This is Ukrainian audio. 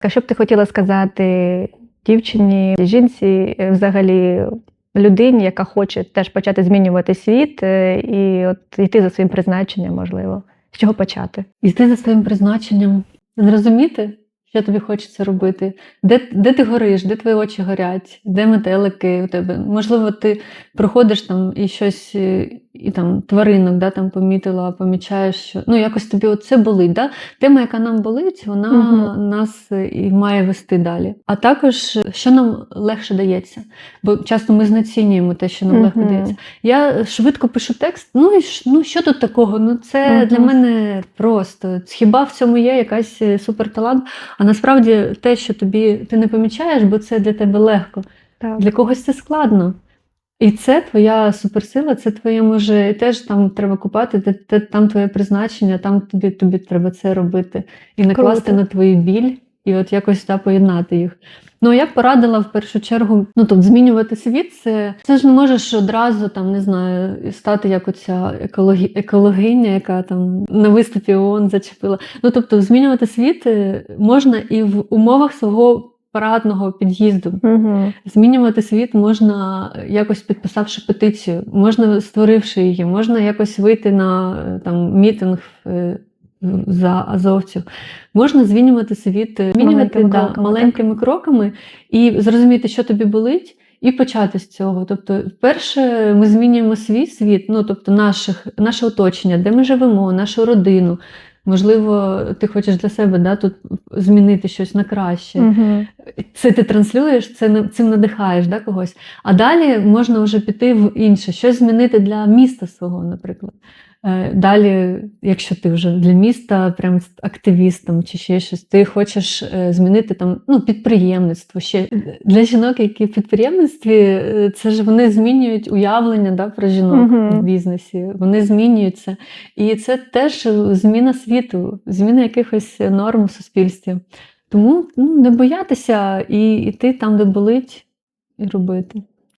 А що б ти хотіла сказати дівчині, жінці, е, взагалі людині, яка хоче теж почати змінювати світ е, і от йти за своїм призначенням, можливо. З чого почати? Йти за своїм призначенням, зрозуміти, що тобі хочеться робити, де, де ти гориш, де твої очі горять, де метелики у тебе. Можливо, ти проходиш там і щось, е, і там тваринок да, там помітила, помічаєш, що ну якось тобі оце болить. Да? Тема, яка нам болить, вона Мгм. нас е, і має вести далі. А також, е, що нам легше дається, бо часто ми знецінюємо те, що нам легко дається. Я швидко пишу текст. Ну і ну що тут такого? Ну це Мгм. для мене просто. Хіба в цьому є якась суперталант? А насправді те, що тобі ти не помічаєш, бо це для тебе легко. Так. Для когось це складно. І це твоя суперсила, це твоє може теж там треба купати, те, те- там твоє призначення, там тобі, тобі треба це робити. І накласти Круто. на твою біль, і от якось да, поєднати їх. Ну, я б порадила в першу чергу, ну тобто змінювати світ, це, це ж не можеш одразу там, не знаю, стати як оця екологі, екологиня, яка там на виступі ООН зачепила. Ну тобто, змінювати світ е, можна і в умовах свого парадного під'їзду. Угу. Змінювати світ можна е, якось підписавши петицію, можна створивши її, можна якось вийти на е, там мітинг за азовців. Можна змінювати світ, е, Маленькими да, кроками, маленькими кроками і зрозуміти, що тобі болить. І почати з цього. Тобто, перше, ми змінюємо свій світ, ну тобто наших, наше оточення, де ми живемо, нашу родину. Можливо, ти хочеш для себе да, тут змінити щось на краще Угу. це ти транслюєш, це цим надихаєш да, когось. А далі можна вже піти в інше, щось змінити для міста свого, наприклад. Е, Далі, якщо ти вже для міста прям активістом чи ще щось, ти хочеш е, змінити там ну, підприємництво. Ще для жінок, які в підприємництві, е, це ж вони змінюють уявлення да, про жінок Мгм. в бізнесі. Вони змінюються. І це теж зміна світу, зміна якихось норм в суспільстві. Тому ну, не боятися і йти там, де болить, і робити.